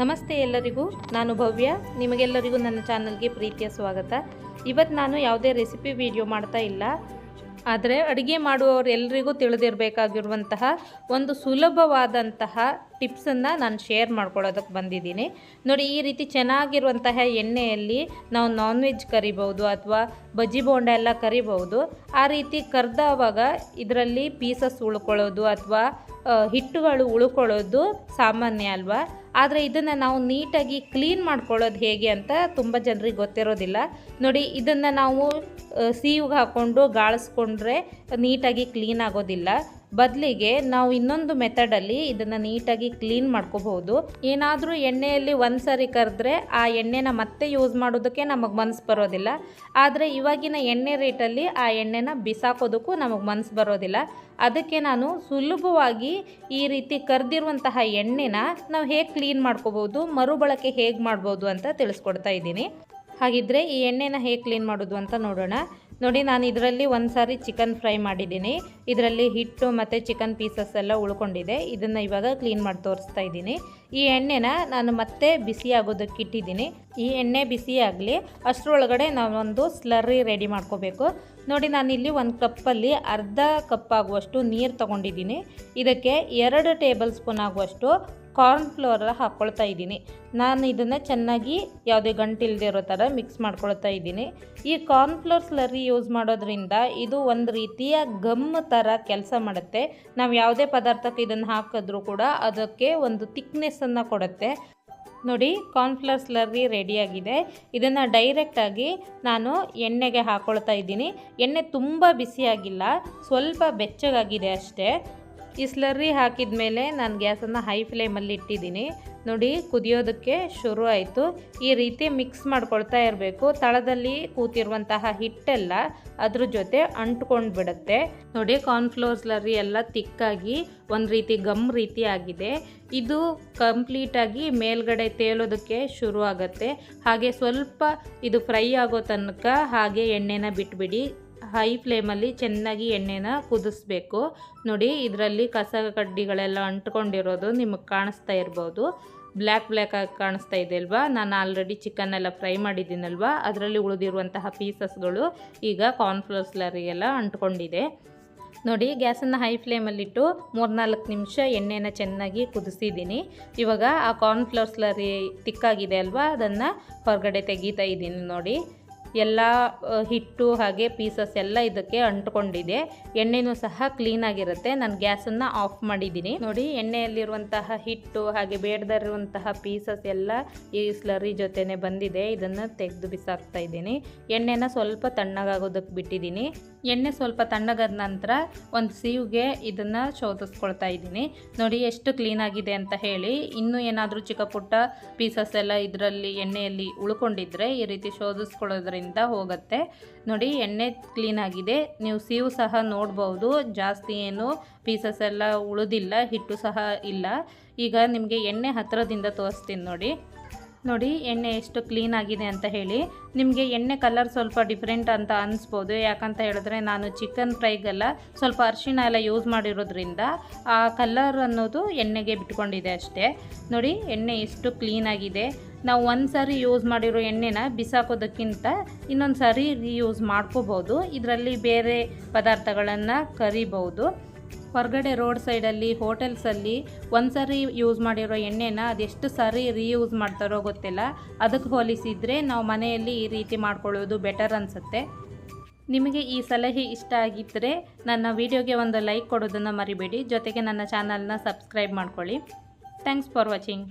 ನಮಸ್ತೆ ಎಲ್ಲರಿಗೂ, ನಾನು ಭವ್ಯ. ನಿಮಗೆಲ್ಲರಿಗೂ ನನ್ನ ಚಾನಲ್ಗೆ ಪ್ರೀತಿಯ ಸ್ವಾಗತ. ಇವತ್ತು ನಾನು ಯಾವುದೇ ರೆಸಿಪಿ ವಿಡಿಯೋ ಮಾಡ್ತಾ ಇಲ್ಲ. ಆದರೆ ಅಡುಗೆ ಮಾಡುವವರೆಲ್ಲರಿಗೂ ತಿಳಿದಿರಬೇಕಾಗಿರುವಂತಹ ಒಂದು ಸುಲಭವಾದಂತಹ ಟಿಪ್ಸನ್ನು ನಾನು ಶೇರ್ ಮಾಡ್ಕೊಳ್ಳೋದಕ್ಕೆ ಬಂದಿದ್ದೀನಿ. ನೋಡಿ, ಈ ರೀತಿ ಚೆನ್ನಾಗಿರುವಂತಹ ಎಣ್ಣೆಯಲ್ಲಿ ನಾವು ನಾನ್ ವೆಜ್ ಕರಿಬೋದು ಅಥವಾ ಬಜ್ಜಿ ಬೋಂಡ ಎಲ್ಲ ಕರಿಬೋದು ಆ ರೀತಿ ಕರೆದವಾಗ ಇದರಲ್ಲಿ ಪೀಸಸ್ ಉಳ್ಕೊಳ್ಳೋದು ಅಥವಾ ಹಿಟ್ಟುಗಳು ಉಳ್ಕೊಳ್ಳೋದು ಸಾಮಾನ್ಯ ಅಲ್ವಾ? ಆದರೆ ಇದನ್ನು ನಾವು ನೀಟಾಗಿ ಕ್ಲೀನ್ ಮಾಡ್ಕೊಳ್ಳೋದು ಹೇಗೆ ಅಂತ ತುಂಬ ಜನರಿಗೆ ಗೊತ್ತಿರೋದಿಲ್ಲ. ನೋಡಿ, ಇದನ್ನು ನಾವು ಸೀವ್ಗೆ ಹಾಕ್ಕೊಂಡು ಗಾಳಿಸ್ಕೊಂಡ್ರೆ ನೀಟಾಗಿ ಕ್ಲೀನ್ ಆಗೋದಿಲ್ಲ. ಬದಲಿಗೆ ನಾವು ಇನ್ನೊಂದು ಮೆಥಡಲ್ಲಿ ಇದನ್ನು ನೀಟಾಗಿ ಕ್ಲೀನ್ ಮಾಡ್ಕೋಬಹುದು. ಏನಾದರೂ ಎಣ್ಣೆಯಲ್ಲಿ ಒಂದು ಸಾರಿ ಕರೆದ್ರೆ ಆ ಎಣ್ಣೆನ ಮತ್ತೆ ಯೂಸ್ ಮಾಡೋದಕ್ಕೆ ನಮಗೆ ಮನಸ್ಸು ಬರೋದಿಲ್ಲ. ಆದರೆ ಇವಾಗಿನ ಎಣ್ಣೆ ರೇಟಲ್ಲಿ ಆ ಎಣ್ಣೆನ ಬಿಸಾಕೋದಕ್ಕೂ ನಮಗೆ ಮನಸ್ಸು ಬರೋದಿಲ್ಲ. ಅದಕ್ಕೆ ನಾನು ಸುಲಭವಾಗಿ ಈ ರೀತಿ ಕರೆದಿರುವಂತಹ ಎಣ್ಣೆನ ನಾವು ಹೇಗೆ ಕ್ಲೀನ್ ಮಾಡ್ಕೋಬೋದು ಮರುಬಳಕೆ ಹೇಗೆ ಮಾಡ್ಬೋದು ಅಂತ ತಿಳಿಸ್ಕೊಡ್ತಾ ಇದ್ದೀನಿ. ಹಾಗಿದ್ರೆ ಈ ಎಣ್ಣೆನ ಹೇಗೆ ಕ್ಲೀನ್ ಮಾಡೋದು ಅಂತ ನೋಡೋಣ. ನೋಡಿ, ನಾನು ಇದರಲ್ಲಿ ಒಂದು ಸಾರಿ ಚಿಕನ್ ಫ್ರೈ ಮಾಡಿದ್ದೀನಿ. ಇದರಲ್ಲಿ ಹಿಟ್ಟು ಮತ್ತು ಚಿಕನ್ ಪೀಸಸ್ ಎಲ್ಲ ಉಳ್ಕೊಂಡಿದೆ. ಇದನ್ನು ಇವಾಗ ಕ್ಲೀನ್ ಮಾಡಿ ತೋರಿಸ್ತಾ ಇದ್ದೀನಿ. ಈ ಎಣ್ಣೆನ ನಾನು ಮತ್ತೆ ಬಿಸಿ ಆಗೋದಕ್ಕೆ ಇಟ್ಟಿದ್ದೀನಿ. ಈ ಎಣ್ಣೆ ಬಿಸಿ ಆಗಲಿ, ಅಷ್ಟರೊಳಗಡೆ ನಾವೊಂದು ಸ್ಲರ್ರಿ ರೆಡಿ ಮಾಡ್ಕೋಬೇಕು. ನೋಡಿ ನಾನಿಲ್ಲಿ ಒಂದು ಕಪ್ಪಲ್ಲಿ ಅರ್ಧ ಕಪ್ ಆಗುವಷ್ಟು ನೀರು ತೊಗೊಂಡಿದ್ದೀನಿ. ಇದಕ್ಕೆ ಎರಡು ಟೇಬಲ್ ಸ್ಪೂನ್ ಆಗುವಷ್ಟು ಕಾರ್ನ್ ಫ್ಲೋರ್ ಹಾಕ್ಕೊಳ್ತಾ ಇದ್ದೀನಿ. ನಾನು ಇದನ್ನು ಚೆನ್ನಾಗಿ ಯಾವುದೇ ಗಂಟಿಲ್ದೇ ಇರೋ ಥರ ಮಿಕ್ಸ್ ಮಾಡ್ಕೊಳ್ತಾ ಇದ್ದೀನಿ. ಈ ಕಾರ್ನ್ ಫ್ಲೋರ್ ಸ್ಲರಿ ಯೂಸ್ ಮಾಡೋದ್ರಿಂದ ಇದು ಒಂದು ರೀತಿಯ ಗಮ್ ಥರ ಕೆಲಸ ಮಾಡುತ್ತೆ. ನಾವು ಯಾವುದೇ ಪದಾರ್ಥಕ್ಕೆ ಇದನ್ನು ಹಾಕಿದ್ರೂ ಕೂಡ ಅದಕ್ಕೆ ಒಂದು ತಿಕ್ನೆಸ್ಸನ್ನು ಕೊಡುತ್ತೆ. ನೋಡಿ ಕಾರ್ನ್ ಕಾರ್ನ್ಫ್ಲವರ್ ಸ್ಲರ್ರಿ ರೆಡಿಯಾಗಿದೆ ಇದನ್ನು ಡೈರೆಕ್ಟಾಗಿ ನಾನು ಎಣ್ಣೆಗೆ ಹಾಕ್ಕೊಳ್ತಾ ಇದ್ದೀನಿ. ಎಣ್ಣೆ ತುಂಬ ಬಿಸಿಯಾಗಿಲ್ಲ, ಸ್ವಲ್ಪ ಬೆಚ್ಚಗಾಗಿದೆ ಅಷ್ಟೇ. ಈ ಸ್ಲರ್ರಿ ಹಾಕಿದ ಮೇಲೆ ನಾನು ಗ್ಯಾಸನ್ನು ಹೈ ಫ್ಲೇಮಲ್ಲಿ ಇಟ್ಟಿದ್ದೀನಿ. ನೋಡಿ, ಕುದಿಯೋದಕ್ಕೆ ಶುರು ಆಯಿತು. ಈ ರೀತಿ ಮಿಕ್ಸ್ ಮಾಡ್ಕೊಳ್ತಾ ಇರಬೇಕು. ತಳದಲ್ಲಿ ಕೂತಿರುವಂತಹ ಹಿಟ್ಟೆಲ್ಲ ಅದ್ರ ಜೊತೆ ಅಂಟ್ಕೊಂಡು ಬಿಡುತ್ತೆ. ನೋಡಿ ಕಾರ್ನ್ಫ್ಲೋರ್ ಸ್ಲರ್ರಿ ಎಲ್ಲ ತಿಕ್ಕಾಗಿ ಒಂದು ರೀತಿ ಗಮ್ ರೀತಿ ಆಗಿದೆ. ಇದು ಕಂಪ್ಲೀಟಾಗಿ ಮೇಲ್ಗಡೆ ತೇಲೋದಕ್ಕೆ ಶುರು ಆಗುತ್ತೆ. ಹಾಗೆ ಸ್ವಲ್ಪ ಇದು ಫ್ರೈ ಆಗೋ ತನಕ ಹಾಗೆ ಎಣ್ಣೆನ ಬಿಟ್ಬಿಡಿ. ಹೈ ಫ್ಲೇಮಲ್ಲಿ ಚೆನ್ನಾಗಿ ಎಣ್ಣೆನ ಕುದಿಸ್ಬೇಕು. ನೋಡಿ, ಇದರಲ್ಲಿ ಕಸ ಕಡ್ಡಿಗಳೆಲ್ಲ ಅಂಟ್ಕೊಂಡಿರೋದು ನಿಮಗೆ ಕಾಣಿಸ್ತಾ ಇರ್ಬೋದು. ಬ್ಲ್ಯಾಕ್ ಬ್ಲ್ಯಾಕ್ ಆಗಿ ಕಾಣಿಸ್ತಾ ಇದೆ ಅಲ್ವಾ? ನಾನು ಆಲ್ರೆಡಿ ಚಿಕನ್ನೆಲ್ಲ ಫ್ರೈ ಮಾಡಿದ್ದೀನಲ್ವಾ? ಅದರಲ್ಲಿ ಉಳಿದಿರುವಂತಹ ಪೀಸಸ್ಗಳು ಈಗ ಕಾರ್ನ್ಫ್ಲವರ್ ಸ್ಲರಿಗೆಲ್ಲ ಅಂಟ್ಕೊಂಡಿದೆ. ನೋಡಿ, ಗ್ಯಾಸನ್ನು ಹೈ ಫ್ಲೇಮಲ್ಲಿಟ್ಟು ಮೂರ್ನಾಲ್ಕು ನಿಮಿಷ ಎಣ್ಣೆನ ಚೆನ್ನಾಗಿ ಕುದಿಸಿದ್ದೀನಿ. ಇವಾಗ ಆ ಕಾರ್ನ್ಫ್ಲವರ್ ಸ್ಲರಿ ತಿಕ್ಕಾಗಿದೆ ಅಲ್ವಾ? ಅದನ್ನು ಹೊರಗಡೆ ತೆಗೀತಾ ಇದ್ದೀನಿ ನೋಡಿ. ಎಲ್ಲ ಹಿಟ್ಟು ಹಾಗೆ ಪೀಸಸ್ ಎಲ್ಲ ಇದಕ್ಕೆ ಅಂಟ್ಕೊಂಡಿದೆ. ಎಣ್ಣೆನೂ ಸಹ ಕ್ಲೀನಾಗಿರುತ್ತೆ ನಾನು ಗ್ಯಾಸನ್ನು ಆಫ್ ಮಾಡಿದ್ದೀನಿ. ನೋಡಿ, ಎಣ್ಣೆಯಲ್ಲಿರುವಂತಹ ಹಿಟ್ಟು ಹಾಗೆ ಬೇಡದಿರುವಂತಹ ಪೀಸಸ್ ಎಲ್ಲ ಈ ಸ್ಲರಿ ಜೊತೆನೆ ಬಂದಿದೆ. ಇದನ್ನು ತೆಗೆದು ಬಿಸಾಕ್ತಾ ಇದ್ದೀನಿ. ಎಣ್ಣೆನ ಸ್ವಲ್ಪ ತಣ್ಣಗಾಗೋದಕ್ಕೆ ಬಿಟ್ಟಿದ್ದೀನಿ. ಎಣ್ಣೆ ಸ್ವಲ್ಪ ತಣ್ಣಗಾದ ನಂತರ ಒಂದು ಸೀವ್ಗೆ ಇದನ್ನು ಶೋಧಿಸ್ಕೊಳ್ತಾ ಇದ್ದೀನಿ. ನೋಡಿ ಎಷ್ಟು ಕ್ಲೀನಾಗಿದೆ ಅಂತ ಹೇಳಿ, ಇನ್ನೂ ಏನಾದರೂ ಚಿಕ್ಕ ಪುಟ್ಟ ಪೀಸಸ್ ಎಲ್ಲ ಇದರಲ್ಲಿ ಎಣ್ಣೆಯಲ್ಲಿ ಉಳ್ಕೊಂಡಿದ್ರೆ ಈ ರೀತಿ ಶೋಧಿಸ್ಕೊಳ್ಳೋದ್ರಿಂದ ಹೋಗುತ್ತೆ. ನೋಡಿ ಎಣ್ಣೆ ಕ್ಲೀನಾಗಿದೆ ನೀವು ಸೀವು ಸಹ ನೋಡ್ಬೋದು. ಜಾಸ್ತಿ ಏನು ಪೀಸಸ್ ಎಲ್ಲ ಉಳಿದಿಲ್ಲ, ಹಿಟ್ಟು ಸಹ ಇಲ್ಲ. ಈಗ ನಿಮಗೆ ಎಣ್ಣೆ ಹತ್ತಿರದಿಂದ ತೋರಿಸ್ತೀನಿ ನೋಡಿ. ನೋಡಿ, ಎಣ್ಣೆ ಎಷ್ಟು ಕ್ಲೀನ್ ಆಗಿದೆ ಅಂತ ಹೇಳಿ. ನಿಮಗೆ ಎಣ್ಣೆ ಕಲರ್ ಸ್ವಲ್ಪ ಡಿಫ್ರೆಂಟ್ ಅಂತ ಅನಿಸ್ಬೋದು. ಯಾಕಂತ ಹೇಳಿದ್ರೆ ನಾನು ಚಿಕನ್ ಫ್ರೈಗೆಲ್ಲ ಸ್ವಲ್ಪ ಅರಿಶಿಣ ಎಲ್ಲ ಯೂಸ್ ಮಾಡಿರೋದ್ರಿಂದ ಆ ಕಲರ್ ಅನ್ನೋದು ಎಣ್ಣೆಗೆ ಬಿಟ್ಕೊಂಡಿದೆ ಅಷ್ಟೇ. ನೋಡಿ, ಎಣ್ಣೆ ಎಷ್ಟು ಕ್ಲೀನ್ ಆಗಿದೆ. ನಾವು ಒಂದು ಸಾರಿ ಯೂಸ್ ಮಾಡಿರೋ ಎಣ್ಣೆನ ಬಿಸಾಕೋದಕ್ಕಿಂತ ಇನ್ನೊಂದು ಸಾರಿ ರೀಯೂಸ್ ಮಾಡ್ಕೋಬೋದು ಇದರಲ್ಲಿ ಬೇರೆ ಪದಾರ್ಥಗಳನ್ನು ಕರಿಬೋದು ಹೊರಗಡೆ ರೋಡ್ ಸೈಡಲ್ಲಿ, ಹೋಟೆಲ್ಸಲ್ಲಿ ಒಂದು ಸಾರಿ ಯೂಸ್ ಮಾಡಿರೋ ಎಣ್ಣೆನ ಅದೆಷ್ಟು ಸಾರಿ ರೀಯೂಸ್ ಮಾಡ್ತಾರೋ ಗೊತ್ತಿಲ್ಲ. ಅದಕ್ಕೆ ಹೋಲಿಸಿದರೆ ನಾವು ಮನೆಯಲ್ಲಿ ಈ ರೀತಿ ಮಾಡ್ಕೊಳ್ಳೋದು ಬೆಟರ್ ಅನಿಸುತ್ತೆ. ನಿಮಗೆ ಈ ಸಲಹೆ ಇಷ್ಟ ಆಗಿದ್ದರೆ ನನ್ನ ವಿಡಿಯೋಗೆ ಒಂದು ಲೈಕ್ ಕೊಡೋದನ್ನು ಮರಿಬೇಡಿ. ಜೊತೆಗೆ ನನ್ನ ಚಾನಲ್ನ ಸಬ್ಸ್ಕ್ರೈಬ್ ಮಾಡ್ಕೊಳ್ಳಿ. Thanks for watching